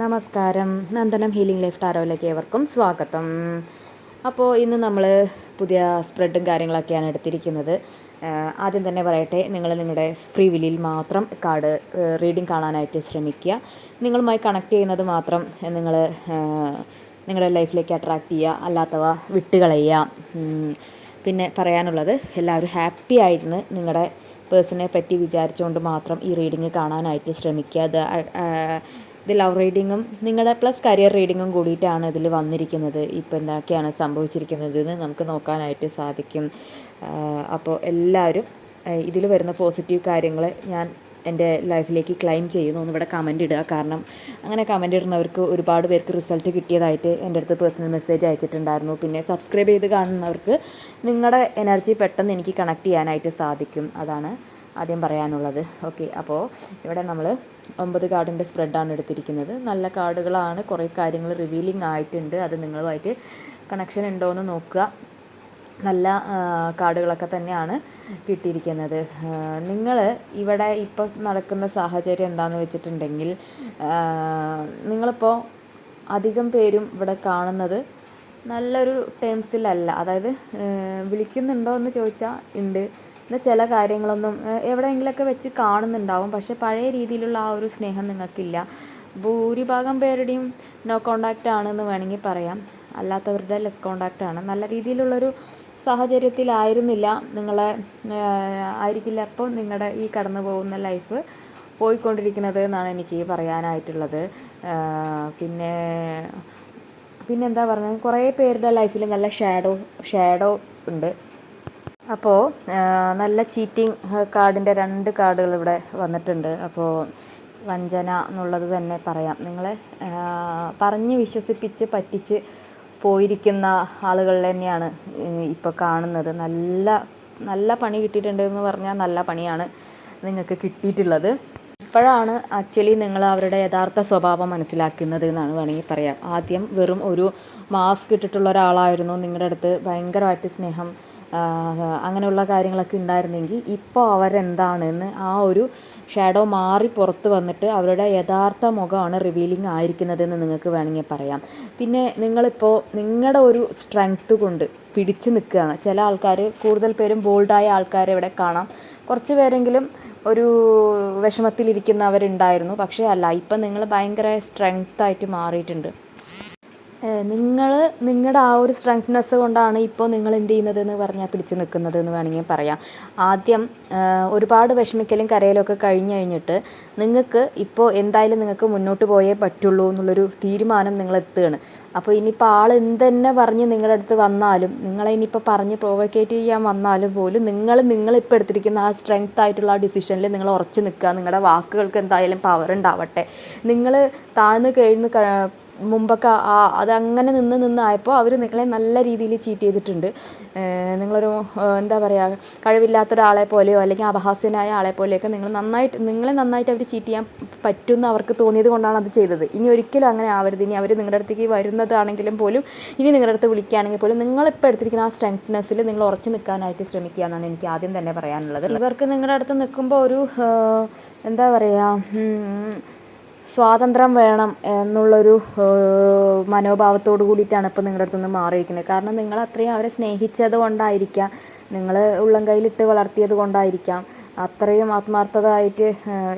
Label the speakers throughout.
Speaker 1: നമസ്കാരം. Nandanam healing life ടാരോയിലേക്ക് ഏവർക്കും സ്വാഗതം. അപ്പോൾ ഇന്ന് നമ്മൾ പുതിയ സ്പ്രെഡും കാര്യങ്ങളൊക്കെയാണ് എടുത്തിരിക്കുന്നത്. ആദ്യം തന്നെ പറയട്ടെ നിങ്ങൾ നിങ്ങളുടെ ഫ്രീ വില്ലിൽ മാത്രം കാർഡ് റീഡിംഗ് കാണാനായിട്ട് ശ്രമിക്കുക. നിങ്ങളുമായി കണക്ട് ചെയ്യുന്നത് മാത്രം നിങ്ങൾ നിങ്ങളുടെ ലൈഫിലേക്ക് അട്രാക്റ്റ് ചെയ്യുക അല്ലാത്തവ വിട്ടുകളയുക പിന്നെ പറയാനുള്ളത് എല്ലാവരും ഹാപ്പി ആയിരുന്നു നിങ്ങളുടെ പേഴ്സണെ പറ്റി വിചാരിച്ചുകൊണ്ട് മാത്രം ഈ റീഡിങ് കാണാനായിട്ട് ശ്രമിക്കുക. അത് ഇത് ലവ് റീഡിങ്ങും നിങ്ങളുടെ പ്ലസ് കരിയർ റീഡിങ്ങും കൂടിയിട്ടാണ് ഇതിൽ വന്നിരിക്കുന്നത്. ഇപ്പോൾ എന്തൊക്കെയാണ് സംഭവിച്ചിരിക്കുന്നത് എന്ന് നമുക്ക് നോക്കാനായിട്ട് സാധിക്കും. അപ്പോൾ എല്ലാവരും ഇതിൽ വരുന്ന പോസിറ്റീവ് കാര്യങ്ങൾ ഞാൻ എന്റെ ലൈഫിലേക്ക് ക്ലൈം ചെയ്യുന്നു. ഒന്ന് ഇവിടെ കമന്റ് ഇടുക. കാരണം അങ്ങനെ കമന്റ് ഇടുന്നവർക്ക് ഒരുപാട് പേർക്ക് റിസൾട്ട് കിട്ടിയതായിട്ട് എന്റെ അടുത്ത് പേഴ്സണൽ മെസ്സേജ് അയച്ചിട്ടുണ്ടായിരുന്നു. പിന്നെ സബ്സ്ക്രൈബ് ചെയ്ത് കാണുന്നവർക്ക് നിങ്ങളുടെ എനർജി പെട്ടെന്ന് എനിക്ക് കണക്ട് ചെയ്യാനായിട്ട് സാധിക്കും. അതാണ് ആദ്യം പറയാനുള്ളത്. ഓക്കെ അപ്പോൾ ഇവിടെ നമ്മൾ ഒമ്പത് കാർഡിന്റെ സ്പ്രെഡാണ് എടുത്തിരിക്കുന്നത്. നല്ല കാർഡുകളാണ്. കുറേ കാര്യങ്ങൾ റിവീലിംഗ് ആയിട്ടുണ്ട്. അത് നിങ്ങളുമായിട്ട് കണക്ഷൻ ഉണ്ടോ എന്ന് നോക്കുക. നല്ല കാർഡുകളൊക്കെ തന്നെയാണ് കിട്ടിയിരിക്കുന്നത്. നിങ്ങൾ ഇവിടെ ഇപ്പോൾ നടക്കുന്ന സാഹചര്യം എന്താണെന്ന് വെച്ചിട്ടുണ്ടെങ്കിൽ നിങ്ങളിപ്പോൾ അധികം പേരും ഇവിടെ കാണുന്നത് നല്ലൊരു ടേംസിലല്ല അതായത് വിളിക്കുന്നുണ്ടോ എന്ന് ചോദിച്ചാൽ ഉണ്ട്. എന്നാൽ ചില കാര്യങ്ങളൊന്നും എവിടെയെങ്കിലുമൊക്കെ വെച്ച് കാണുന്നുണ്ടാവും. പക്ഷെ പഴയ രീതിയിലുള്ള ആ ഒരു സ്നേഹം നിങ്ങൾക്കില്ല. ഭൂരിഭാഗം പേരുടെയും നോ കോണ്ടാക്റ്റ് ആണെന്ന് വേണമെങ്കിൽ പറയാം. അല്ലാത്തവരുടെ ലെസ് കോണ്ടാക്റ്റ് ആണ്. നല്ല രീതിയിലുള്ളൊരു സാഹചര്യത്തിലായിരുന്നില്ല നിങ്ങളെ ആയിരിക്കില്ല അപ്പോൾ നിങ്ങളുടെ ഈ കടന്നു പോകുന്ന ലൈഫ് പോയിക്കൊണ്ടിരിക്കുന്നത് എന്നാണ് എനിക്ക് പറയാനായിട്ടുള്ളത്. പിന്നെ പിന്നെന്താ പറഞ്ഞത്? കുറേ പേരുടെ ലൈഫിൽ നല്ല ഷാഡോ ഷാഡോ ഉണ്ട്. അപ്പോൾ നല്ല ചീറ്റിംഗ് കാർഡിന്റെ രണ്ട് കാർഡുകൾ ഇവിടെ വന്നിട്ടുണ്ട്. അപ്പോൾ വഞ്ചന എന്നുള്ളത് തന്നെ പറയാം. നിങ്ങളെ പറഞ്ഞ് വിശ്വസിപ്പിച്ച് പറ്റിച്ച് പോയിരിക്കുന്ന ആളുകൾ തന്നെയാണ് ഇപ്പോൾ കാണുന്നത്. നല്ല നല്ല പണി കിട്ടിയിട്ടുണ്ട് എന്ന് പറഞ്ഞാൽ നല്ല പണിയാണ് നിങ്ങൾക്ക് കിട്ടിയിട്ടുള്ളത്. ഇപ്പോഴാണ് ആക്ച്വലി നിങ്ങൾ അവരുടെ യഥാർത്ഥ സ്വഭാവം മനസ്സിലാക്കുന്നത് എന്നാണ് വേണമെങ്കിൽ പറയാം. ആദ്യം വെറും ഒരു മാസ്ക് ഇട്ടിട്ടുള്ള ഒരാളായിരുന്നു. നിങ്ങളുടെ അടുത്ത് ഭയങ്കരമായിട്ട് സ്നേഹം അങ്ങനെയുള്ള കാര്യങ്ങളൊക്കെ ഉണ്ടായിരുന്നെങ്കിൽ ഇപ്പോൾ അവരെന്താണെന്ന് ആ ഒരു ഷാഡോ മാറി പുറത്ത് വന്നിട്ട് അവരുടെ യഥാർത്ഥ മുഖമാണ് റിവീലിംഗ് ആയിരിക്കുന്നതെന്ന് നിങ്ങൾക്ക് വേണമെങ്കിൽ പറയാം. പിന്നെ നിങ്ങളിപ്പോൾ നിങ്ങളുടെ ഒരു സ്ട്രെങ്ത്ത് കൊണ്ട് പിടിച്ചു നിൽക്കുകയാണ്. ചില ആൾക്കാർ കൂടുതൽ പേരും ബോൾഡായ ആൾക്കാരെ ഇവിടെ കാണാം. കുറച്ച് പേരെങ്കിലും ഒരു വിഷമത്തിലിരിക്കുന്നവരുണ്ടായിരുന്നു. പക്ഷേ അല്ല ഇപ്പം നിങ്ങൾ ഭയങ്കര സ്ട്രെങ്ത്തായിട്ട് മാറിയിട്ടുണ്ട്. നിങ്ങൾ നിങ്ങളുടെ ആ ഒരു സ്ട്രെങ്ത്നെസ് കൊണ്ടാണ് ഇപ്പോൾ നിങ്ങൾ എന്ത് ചെയ്യുന്നത് എന്ന് പറഞ്ഞാൽ പിടിച്ച് നിൽക്കുന്നത് എന്ന് വേണമെങ്കിൽ പറയാം. ആദ്യം ഒരുപാട് വിഷമിക്കലും കരയലൊക്കെ കഴിഞ്ഞ് കഴിഞ്ഞിട്ട് നിങ്ങൾക്ക് ഇപ്പോൾ എന്തായാലും നിങ്ങൾക്ക് മുന്നോട്ട് പോയേ പറ്റുള്ളൂ എന്നുള്ളൊരു തീരുമാനം നിങ്ങൾ എത്തുകയാണ് അപ്പോൾ ഇനിയിപ്പോൾ ആൾ എന്തെന്നെ പറഞ്ഞ് നിങ്ങളുടെ അടുത്ത് വന്നാലും നിങ്ങളെ ഇനിയിപ്പോൾ പറഞ്ഞ് പ്രൊവക്കേറ്റ് ചെയ്യാൻ വന്നാലും പോലും നിങ്ങൾ നിങ്ങളിപ്പോൾ എടുത്തിരിക്കുന്ന ആ സ്ട്രെങ്ത് ആയിട്ടുള്ള ആ ഡിസിഷനിൽ നിങ്ങൾ ഉറച്ചു നിൽക്കുക. നിങ്ങളുടെ വാക്കുകൾക്ക് എന്തായാലും പവർ ഉണ്ടാവട്ടെ. നിങ്ങൾ താഴ്ന്നു കഴിഞ്ഞ് മുമ്പൊക്കെ ആ അതങ്ങനെ നിന്ന് നിന്നായപ്പോൾ അവർ നിങ്ങളെ നല്ല രീതിയിൽ ചീറ്റ് ചെയ്തിട്ടുണ്ട്. നിങ്ങളൊരു എന്താ പറയുക കഴിവില്ലാത്ത ഒരാളെ പോലെയോ അല്ലെങ്കിൽ അപഹാസ്യനായ ആളെ പോലെയൊക്കെ നിങ്ങൾ നന്നായിട്ട് നിങ്ങളെ നന്നായിട്ട് അവർ ചീറ്റ് ചെയ്യാൻ പറ്റുമെന്ന് അവർക്ക് തോന്നിയത് കൊണ്ടാണ് അത് ചെയ്തത്. ഇനി ഒരിക്കലും അങ്ങനെ ആവരുത്. ഇനി അവർ നിങ്ങളുടെ അടുത്തേക്ക് വരുന്നതാണെങ്കിലും പോലും ഇനി നിങ്ങളുടെ അടുത്ത് വിളിക്കുകയാണെങ്കിൽ പോലും നിങ്ങളിപ്പോൾ എടുത്തിരിക്കുന്ന ആ സ്ട്രെങ്ത്നെസ്സിൽ നിങ്ങൾ ഉറച്ചു നിൽക്കാനായിട്ട് ശ്രമിക്കുക എന്നാണ് എനിക്ക് ആദ്യം തന്നെ പറയാനുള്ളത്. ഇവർക്ക് നിങ്ങളുടെ അടുത്ത് നിൽക്കുമ്പോൾ ഒരു എന്താ പറയുക സ്വാതന്ത്ര്യം വേണം എന്നുള്ളൊരു മനോഭാവത്തോട് കൂടിയിട്ടാണ് ഇപ്പോൾ നിങ്ങളുടെ അടുത്ത് നിന്ന് മാറിയിരിക്കുന്നത്. കാരണം നിങ്ങൾ അത്രയും അവരെ സ്നേഹിച്ചത് കൊണ്ടായിരിക്കാം. നിങ്ങൾ ഉള്ളം കയ്യിലിട്ട് വളർത്തിയത് കൊണ്ടായിരിക്കാം. അത്രയും ആത്മാർത്ഥതയായിട്ട്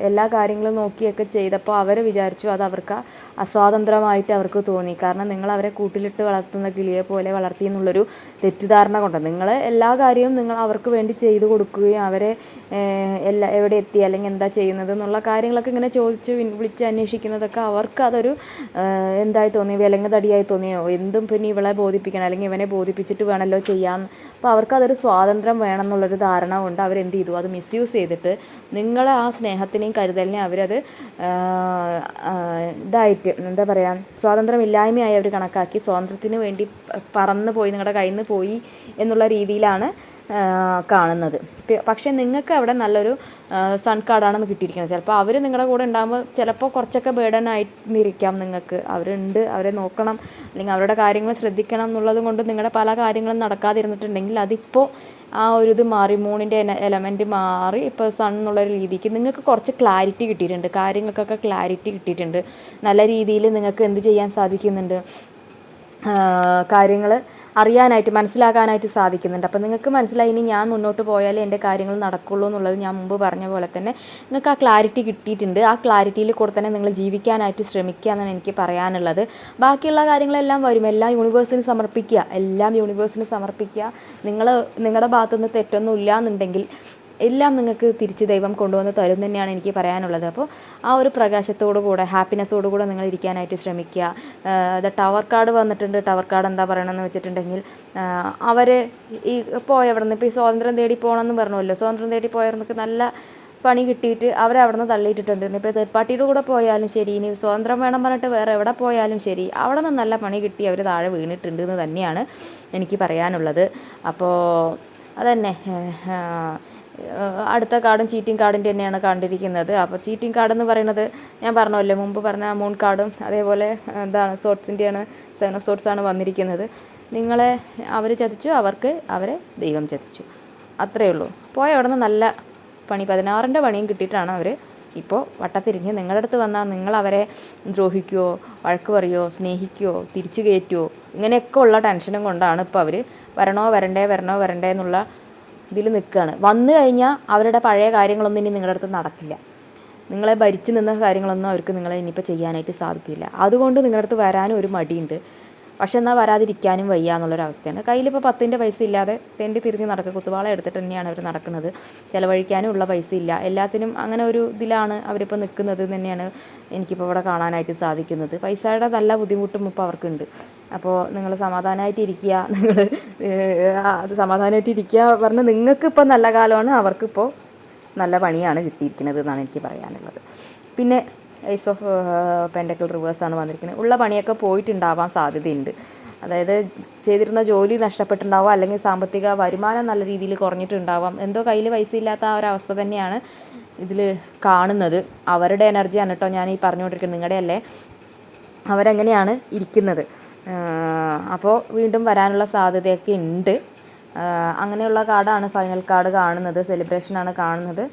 Speaker 1: എല്ലാ കാര്യങ്ങളും നോക്കിയൊക്കെ ചെയ്തപ്പോൾ അവർ വിചാരിച്ചു അത് അവർക്ക് അസ്വാതന്ത്ര്യമായിട്ട് അവർക്ക് തോന്നി. കാരണം നിങ്ങൾ അവരെ കൂട്ടിലിട്ട് വളർത്തുന്ന കിളിയെ പോലെ വളർത്തി എന്നുള്ളൊരു തെറ്റിദ്ധാരണ കൊണ്ട് നിങ്ങൾ എല്ലാ കാര്യവും നിങ്ങൾ അവർക്ക് വേണ്ടി ചെയ്തു കൊടുക്കുകയും അവരെ എല്ലാ എവിടെ എത്തി അല്ലെങ്കിൽ എന്താ ചെയ്യുന്നത് എന്നുള്ള കാര്യങ്ങളൊക്കെ ഇങ്ങനെ ചോദിച്ച് വിളിച്ച് അന്വേഷിക്കുന്നതൊക്കെ അവർക്ക് അതൊരു എന്തായി തോന്നി വിലങ്ങ് തടിയായി തോന്നിയോ എന്തും പിന്നെ ഇവളെ ബോധിപ്പിക്കണം അല്ലെങ്കിൽ ഇവനെ ബോധിപ്പിച്ചിട്ട് വേണമല്ലോ ചെയ്യാൻ. അപ്പോൾ അവർക്ക് അതൊരു സ്വാതന്ത്ര്യം വേണം എന്നുള്ളൊരു ധാരണ കൊണ്ട് അവരെന്ത് ചെയ്തു? അത് മിസ്യൂസ് ചെയ്തിട്ട് നിങ്ങളെ ആ സ്നേഹത്തിനെയും കരുതലിനെയും അവരത് ഇതായിട്ട് എന്താ പറയുക സ്വാതന്ത്ര്യമില്ലായ്മയായി അവർ കണക്കാക്കി സ്വാതന്ത്ര്യത്തിന് വേണ്ടി പറന്ന് പോയി നിങ്ങളുടെ കയ്യിൽ നിന്ന് പോയി എന്നുള്ള രീതിയിലാണ് കാണുന്നത്. പക്ഷേ നിങ്ങൾക്ക് അവിടെ നല്ലൊരു സൺ കാർഡാണെന്ന് കിട്ടിയിരിക്കുന്നത്. ചിലപ്പോൾ അവർ നിങ്ങളുടെ കൂടെ ഉണ്ടാകുമ്പോൾ ചിലപ്പോൾ കുറച്ചൊക്കെ ബേഡൻ ആയിട്ടിരിക്കാം നിങ്ങൾക്ക്. അവരുണ്ട് അവരെ നോക്കണം അല്ലെങ്കിൽ അവരുടെ കാര്യങ്ങൾ ശ്രദ്ധിക്കണം എന്നുള്ളത് കൊണ്ട് നിങ്ങളുടെ പല കാര്യങ്ങളും നടക്കാതിരുന്നിട്ടുണ്ടെങ്കിൽ അതിപ്പോൾ ആ ഒരു ഇത് മാറി മൂണിന്റെ എലമെന്റ് മാറി ഇപ്പോൾ സൺ എന്നുള്ള രീതിക്ക് നിങ്ങൾക്ക് കുറച്ച് ക്ലാരിറ്റി കിട്ടിയിട്ടുണ്ട്. കാര്യങ്ങൾക്കൊക്കെ ക്ലാരിറ്റി കിട്ടിയിട്ടുണ്ട്. നല്ല രീതിയിൽ നിങ്ങൾക്ക് എന്ത് ചെയ്യാൻ സാധിക്കുന്നുണ്ട്? കാര്യങ്ങൾ അറിയാനായിട്ട് മനസ്സിലാക്കാനായിട്ട് സാധിക്കുന്നുണ്ട്. അപ്പോൾ നിങ്ങൾക്ക് മനസ്സിലായി ഇനി ഞാൻ മുന്നോട്ട് പോയാലേ എന്റെ കാര്യങ്ങൾ നടക്കുള്ളൂ എന്നുള്ളത് ഞാൻ മുമ്പ് പറഞ്ഞ പോലെ തന്നെ നിങ്ങൾക്ക് ആ ക്ലാരിറ്റി കിട്ടിയിട്ടുണ്ട്. ആ ക്ലാരിറ്റിയിൽ കൂടെ തന്നെ നിങ്ങൾ ജീവിക്കാനായിട്ട് ശ്രമിക്കുക എന്നാണ് എനിക്ക് പറയാനുള്ളത്. ബാക്കിയുള്ള കാര്യങ്ങളെല്ലാം വരും. എല്ലാം യൂണിവേഴ്സിന് സമർപ്പിക്കുക. എല്ലാം യൂണിവേഴ്സിന് സമർപ്പിക്കുക. നിങ്ങൾ നിങ്ങളുടെ ഭാഗത്തുനിന്ന് തെറ്റൊന്നും ഇല്ല എന്നുണ്ടെങ്കിൽ എല്ലാം നിങ്ങൾക്ക് തിരിച്ച് ദൈവം കൊണ്ടുവന്ന് തരും തന്നെയാണ് എനിക്ക് പറയാനുള്ളത്. അപ്പോൾ ആ ഒരു പ്രകാശത്തോടു കൂടെ ഹാപ്പിനെസ്സോടു കൂടെ നിങ്ങൾ ഇരിക്കാനായിട്ട് ശ്രമിക്കുക. ദ ടവർ കാർഡ് വന്നിട്ടുണ്ട്. ടവർ കാർഡ് എന്താ പറയണമെന്ന് വെച്ചിട്ടുണ്ടെങ്കിൽ അവർ ഈ പോയവിടെ നിന്ന് ഇപ്പോൾ ഈ സ്വാതന്ത്ര്യം തേടി പോകണമെന്ന് പറഞ്ഞല്ലോ സ്വാതന്ത്ര്യം തേടി പോയവർക്ക് നല്ല പണി കിട്ടിയിട്ട് അവരെ അവിടെ നിന്ന് തള്ളിയിട്ടിട്ടുണ്ട്. ഇപ്പോൾ തേർഡ് പാർട്ടിയുടെ കൂടെ പോയാലും ശരി ഇനി സ്വാതന്ത്ര്യം വേണം പറഞ്ഞിട്ട് വേറെ എവിടെ പോയാലും ശരി അവിടെ നിന്ന് നല്ല പണി കിട്ടി അവർ താഴെ വീണിട്ടുണ്ട് എന്ന് തന്നെയാണ് എനിക്ക് പറയാനുള്ളത്. അപ്പോൾ അതന്നെ അടുത്ത കാർഡും ചീറ്റിംഗ് കാർഡിന്റെ തന്നെയാണ് കണ്ടിരിക്കുന്നത്. അപ്പോൾ ചീറ്റിംഗ് കാർഡ് എന്ന് പറയുന്നത് ഞാൻ പറഞ്ഞല്ലോ മുമ്പ് പറഞ്ഞ മൂൺ കാർഡും അതേപോലെ എന്താണ് സോട്ട്സിന്റെയാണ് സെവൻ ഓഫ് സോട്ട്സ് ആണ് വന്നിരിക്കുന്നത്. നിങ്ങളെ അവർ ചതിച്ചു അവർക്ക് അവരെ ദൈവം ചതിച്ചു. അത്രയേ ഉള്ളൂ. പോയ അവിടെ നിന്ന് നല്ല പണി പതിനാറിന്റെ പണിയും കിട്ടിയിട്ടാണ് അവർ ഇപ്പോൾ വട്ടത്തിരിഞ്ഞ് നിങ്ങളുടെ അടുത്ത് വന്നാൽ നിങ്ങൾ അവരെ ദ്രോഹിക്കുമോ വഴക്ക് പറയുമോ സ്നേഹിക്കുമോ തിരിച്ചു കയറ്റുമോ ഇങ്ങനെയൊക്കെ ഉള്ള ടെൻഷനും കൊണ്ടാണ് ഇപ്പോൾ അവർ വരണോ വരണ്ടേ വരണോ വരണ്ടേ എന്നുള്ള ഇതിൽ നിൽക്കുകയാണ്. വന്നു കഴിഞ്ഞാൽ അവരുടെ പഴയ കാര്യങ്ങളൊന്നും ഇനി നിങ്ങളുടെ അടുത്ത് നടക്കില്ല. നിങ്ങളെ ഭരിച്ചു നിന്ന കാര്യങ്ങളൊന്നും അവർക്ക് നിങ്ങളെ ഇനിയിപ്പോൾ ചെയ്യാനായിട്ട് സാധിക്കില്ല. അതുകൊണ്ട് നിങ്ങളുടെ അടുത്ത് വരാനും ഒരു മടിയുണ്ട്. പക്ഷെ എന്നാൽ വരാതിരിക്കാനും വയ്യ എന്നുള്ളൊരവസ്ഥയാണ് കയ്യിലിപ്പോൾ പത്തിന്റെ പൈസ ഇല്ലാതെ തെണ്ടി തിരിഞ്ഞ് നടക്കുക കുത്തുവാള എടുത്തിട്ട് തന്നെയാണ് അവർ നടക്കുന്നത്. ചിലവഴിക്കാനും ഉള്ള പൈസ ഇല്ല. എല്ലാത്തിനും അങ്ങനെ ഒരു ഇതിലാണ് അവരിപ്പോൾ നിൽക്കുന്നത് തന്നെയാണ് എനിക്കിപ്പോൾ ഇവിടെ കാണാനായിട്ട് സാധിക്കുന്നത്. പൈസയുടെ നല്ല ബുദ്ധിമുട്ടും ഇപ്പോൾ അവർക്കുണ്ട്. അപ്പോൾ നിങ്ങൾ സമാധാനമായിട്ട് ഇരിക്കുക നിങ്ങൾ അത് സമാധാനമായിട്ട് ഇരിക്കുക നിങ്ങൾക്ക് ഇപ്പോൾ നല്ല കാലമാണ് അവർക്കിപ്പോൾ നല്ല പണിയാണ് കിട്ടിയിരിക്കുന്നത് എന്നാണ് എനിക്ക് പറയാനുള്ളത്. പിന്നെ ഐസ് ഓഫ് പെൻഡക്കൽ റിവേഴ്സാണ് വന്നിരിക്കുന്നത്. ഉള്ള പണിയൊക്കെ പോയിട്ടുണ്ടാവാൻ സാധ്യതയുണ്ട്. അതായത് ചെയ്തിരുന്ന ജോലി നഷ്ടപ്പെട്ടിട്ടുണ്ടാവാം അല്ലെങ്കിൽ സാമ്പത്തിക വരുമാനം നല്ല രീതിയിൽ കുറഞ്ഞിട്ടുണ്ടാവാം. എന്തോ കയ്യിൽ പൈസ ഇല്ലാത്ത ആ ഒരവസ്ഥ തന്നെയാണ് ഇതിൽ കാണുന്നത്. അവരുടെ എനർജിയാണ് കേട്ടോ ഞാൻ ഈ പറഞ്ഞുകൊണ്ടിരിക്കുന്നത്. നിങ്ങളുടെ അല്ലേ? അവരെങ്ങനെയാണ് ഇരിക്കുന്നത്? അപ്പോൾ വീണ്ടും വരാനുള്ള സാധ്യതയൊക്കെ ഉണ്ട്. അങ്ങനെയുള്ള കാർഡാണ് ഫൈനൽ കാർഡ് കാണുന്നത്. സെലിബ്രേഷനാണ് കാണുന്നത്.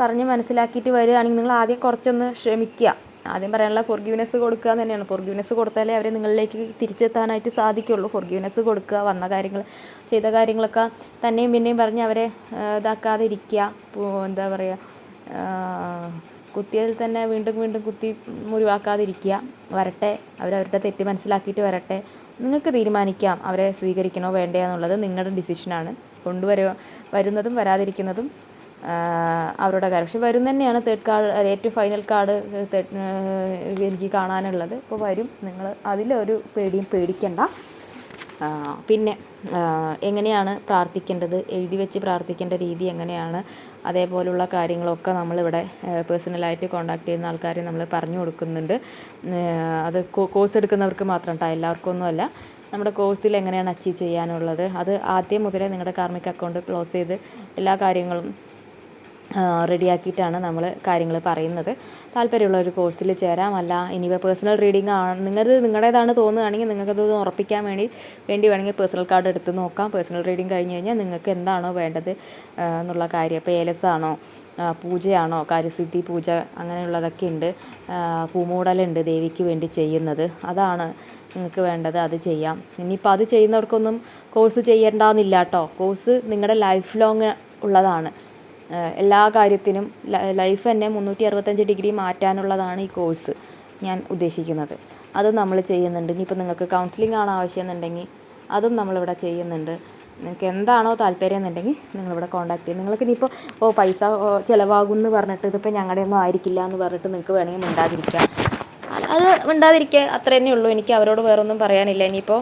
Speaker 1: പറഞ്ഞ് മനസ്സിലാക്കിയിട്ട് വരികയാണെങ്കിൽ നിങ്ങൾ ആദ്യം കുറച്ചൊന്ന് ശ്രമിക്കുക. ആദ്യം പറയാനുള്ള ഫോർഗീവ്നെസ് കൊടുക്കുക തന്നെയാണ്. ഫോർഗീവ്നെസ് കൊടുത്താലേ അവരെ നിങ്ങളിലേക്ക് തിരിച്ചെത്താനായിട്ട് സാധിക്കുള്ളൂ ഫോർഗീവ്നെസ് കൊടുക്കുക വന്ന കാര്യങ്ങൾ ചെയ്ത കാര്യങ്ങളൊക്കെ തന്നെയും പിന്നെയും പറഞ്ഞ് അവരെ ഇതാക്കാതെ ഇരിക്കുക. എന്താ പറയുക കുത്തിയതിൽ തന്നെ വീണ്ടും വീണ്ടും കുത്തി മുറിവാക്കാതിരിക്കുക വരട്ടെ അവരവരുടെ തെറ്റ് മനസ്സിലാക്കിയിട്ട് വരട്ടെ. നിങ്ങൾക്ക് തീരുമാനിക്കാം അവരെ സ്വീകരിക്കണോ വേണ്ടയോ എന്നുള്ളത് നിങ്ങളുടെ ഡിസിഷനാണ് കൊണ്ടുവരുക വരുന്നതും വരാതിരിക്കുന്നതും അവരുടെ കാര്യം. പക്ഷെ വരും തന്നെയാണ്. തേർഡ് കാർഡ് ഏറ്റവും ഫൈനൽ കാർഡ് എനിക്ക് കാണാനുള്ളത്. ഇപ്പോൾ വരും. നിങ്ങൾ അതിലൊരു പേടിയും പേടിക്കണ്ട. പിന്നെ എങ്ങനെയാണ് പ്രാർത്ഥിക്കേണ്ടത്? എഴുതി വെച്ച് പ്രാർത്ഥിക്കേണ്ട രീതി എങ്ങനെയാണ്? അതേപോലുള്ള കാര്യങ്ങളൊക്കെ നമ്മളിവിടെ പേഴ്സണലായിട്ട് കോണ്ടാക്ട് ചെയ്യുന്ന ആൾക്കാരെ നമ്മൾ പറഞ്ഞു കൊടുക്കുന്നുണ്ട്. അത് കോഴ്സ് എടുക്കുന്നവർക്ക് മാത്രം കേട്ടോ എല്ലാവർക്കും ഒന്നുമല്ല നമ്മുടെ കോഴ്സിൽ എങ്ങനെയാണ് അച്ചീവ് ചെയ്യാനുള്ളത്? അത് ആദ്യം മുതലേ നിങ്ങളുടെ കാർമിക് അക്കൗണ്ട് ക്ലോസ് ചെയ്ത് എല്ലാ കാര്യങ്ങളും റെഡിയാക്കിയിട്ടാണ് നമ്മൾ കാര്യങ്ങൾ പറയുന്നത്. താല്പര്യമുള്ള ഒരു കോഴ്സിൽ ചേരാം. അല്ല ഇനിയിപ്പോൾ പേഴ്സണൽ റീഡിംഗ് ആണ്. നിങ്ങളത് നിങ്ങളുടേതാണ് തോന്നുകയാണെങ്കിൽ നിങ്ങൾക്കത് ഉറപ്പിക്കാൻ വേണ്ടി വേണ്ടി വേണമെങ്കിൽ പേഴ്സണൽ കാർഡ് എടുത്ത് നോക്കാം. പേഴ്സണൽ റീഡിംഗ് കഴിഞ്ഞ് കഴിഞ്ഞാൽ നിങ്ങൾക്ക് എന്താണോ വേണ്ടത് എന്നുള്ള കാര്യം. ഇപ്പോൾ ഏലസാണോ ആ, പൂജയാണോ കാര്യസിദ്ധി പൂജ അങ്ങനെയുള്ളതൊക്കെ ഉണ്ട്. പൂമൂടലുണ്ട് ദേവിക്ക് വേണ്ടി ചെയ്യുന്നത്. അതാണ് നിങ്ങൾക്ക് വേണ്ടത് അത് ചെയ്യാം. ഇനിയിപ്പോൾ അത് ചെയ്യുന്നവർക്കൊന്നും കോഴ്സ് ചെയ്യേണ്ടെന്നില്ല കേട്ടോ. കോഴ്സ് നിങ്ങളുടെ ലൈഫ് ലോങ് ഉള്ളതാണ്. എല്ലാ കാര്യത്തിനും ലൈഫ് തന്നെ മുന്നൂറ്റി അറുപത്തഞ്ച് ഡിഗ്രി മാറ്റാനുള്ളതാണ് ഈ കോഴ്സ് ഞാൻ ഉദ്ദേശിക്കുന്നത്. അത് നമ്മൾ ചെയ്യുന്നുണ്ട്. ഇനിയിപ്പോൾ നിങ്ങൾക്ക് കൗൺസിലിംഗ് ആണ് ആവശ്യം എന്നുണ്ടെങ്കിൽ അതും നമ്മളിവിടെ ചെയ്യുന്നുണ്ട്. നിങ്ങൾക്ക് എന്താണോ താല്പര്യം എന്നുണ്ടെങ്കിൽ നിങ്ങളിവിടെ കോൺടാക്ട് ചെയ്യും. നിങ്ങൾക്ക് ഇനിയിപ്പോൾ ഓ പൈസ ചിലവാകും എന്ന് പറഞ്ഞിട്ട് ഇതിപ്പോൾ ഞങ്ങളുടെ ഒന്നും ആയിരിക്കില്ല എന്ന് പറഞ്ഞിട്ട് നിങ്ങൾക്ക് വേണമെങ്കിൽ മിണ്ടാതിരിക്കാം. അത് മിണ്ടാതിരിക്കുക അത്ര തന്നെ ഉള്ളൂ. എനിക്ക് അവരോട് വേറൊന്നും പറയാനില്ല. ഇനിയിപ്പോൾ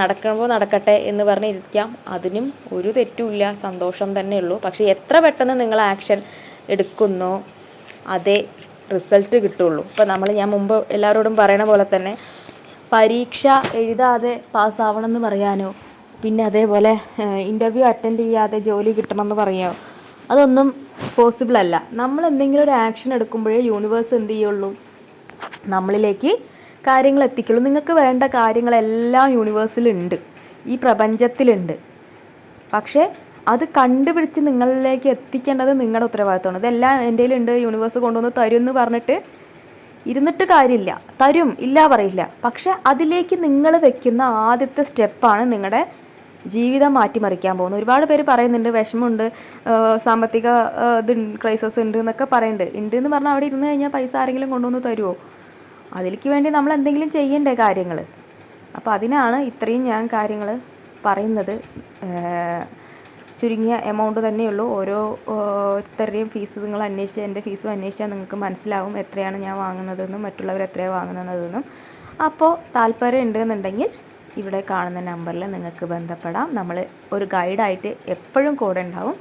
Speaker 1: നടക്കുമ്പോൾ നടക്കട്ടെ എന്ന് പറഞ്ഞിരിക്കാം. അതിനും ഒരു തെറ്റുമില്ല. സന്തോഷം തന്നെ ഉള്ളൂ. പക്ഷേ എത്ര പെട്ടെന്ന് നിങ്ങൾ ആക്ഷൻ എടുക്കുന്നോ അതേ റിസൾട്ട് കിട്ടുള്ളൂ. ഇപ്പോൾ നമ്മൾ ഞാൻ മുമ്പ് എല്ലാവരോടും പറയണ പോലെ തന്നെ പരീക്ഷ എഴുതാതെ പാസ്സാവണം എന്ന് പറയാനോ പിന്നെ അതേപോലെ ഇന്റർവ്യൂ അറ്റൻഡ് ചെയ്യാതെ ജോലി കിട്ടണമെന്ന് പറയാമോ അതൊന്നും പോസിബിൾ അല്ല. നമ്മൾ എന്തെങ്കിലും ഒരു ആക്ഷൻ എടുക്കുമ്പോഴേ യൂണിവേഴ്സ് എന്ത് ചെയ്യുള്ളൂ? നമ്മളിലേക്ക് കാര്യങ്ങൾ എത്തിക്കുള്ളൂ. നിങ്ങൾക്ക് വേണ്ട കാര്യങ്ങളെല്ലാം യൂണിവേഴ്സിലുണ്ട്. ഈ പ്രപഞ്ചത്തിലുണ്ട്. പക്ഷേ അത് കണ്ടുപിടിച്ച് നിങ്ങളിലേക്ക് എത്തിക്കേണ്ടത് നിങ്ങളുടെ ഉത്തരവാദിത്തമാണ്. ഇതെല്ലാം എന്റെ ഉണ്ട് യൂണിവേഴ്സ് കൊണ്ടുവന്ന് തരും എന്ന് പറഞ്ഞിട്ട് ഇരുന്നിട്ട് കാര്യമില്ല. തരും ഇല്ല പറയില്ല. പക്ഷെ അതിലേക്ക് നിങ്ങൾ വെക്കുന്ന ആദ്യത്തെ സ്റ്റെപ്പാണ് നിങ്ങളുടെ ജീവിതം മാറ്റിമറിക്കാൻ പോകുന്നത്. ഒരുപാട് പേര് പറയുന്നുണ്ട് വിഷമമുണ്ട് സാമ്പത്തിക ഇത് ക്രൈസിസ് ഉണ്ട് എന്നൊക്കെ പറയുന്നുണ്ട്. ഉണ്ട് എന്ന് പറഞ്ഞാൽ അവിടെ ഇരുന്ന് കഴിഞ്ഞാൽ പൈസ ആരെങ്കിലും കൊണ്ടുവന്ന് തരുമോ? അതിലേക്ക് വേണ്ടി നമ്മൾ എന്തെങ്കിലും ചെയ്യണ്ടേ കാര്യങ്ങൾ അപ്പോൾ അതിനാണ് ഇത്രയും ഞാൻ കാര്യങ്ങൾ പറയുന്നത്. ചുരുങ്ങിയ എമൗണ്ട് തന്നെയുള്ളൂ ഓരോ ഓരോരുത്തരുടെയും ഫീസ് നിങ്ങൾ അന്വേഷിച്ച് എന്റെ ഫീസും അന്വേഷിച്ചാൽ നിങ്ങൾക്ക് മനസ്സിലാവും എത്രയാണ് ഞാൻ വാങ്ങുന്നതെന്നും മറ്റുള്ളവർ എത്രയാണ് വാങ്ങുന്നതെന്നും. അപ്പോൾ താല്പര്യം ഉണ്ടെന്നുണ്ടെങ്കിൽ ഇവിടെ കാണുന്ന നമ്പറിൽ നിങ്ങൾക്ക് ബന്ധപ്പെടാം. നമ്മൾ ഒരു ഗൈഡായിട്ട് എപ്പോഴും കൂടെ ഉണ്ടാവും.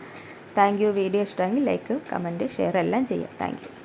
Speaker 1: Thank you. വീഡിയോ ഇഷ്ടമെങ്കിൽ ലൈക്ക് കമന്റ് ഷെയർ എല്ലാം ചെയ്യാം. താങ്ക്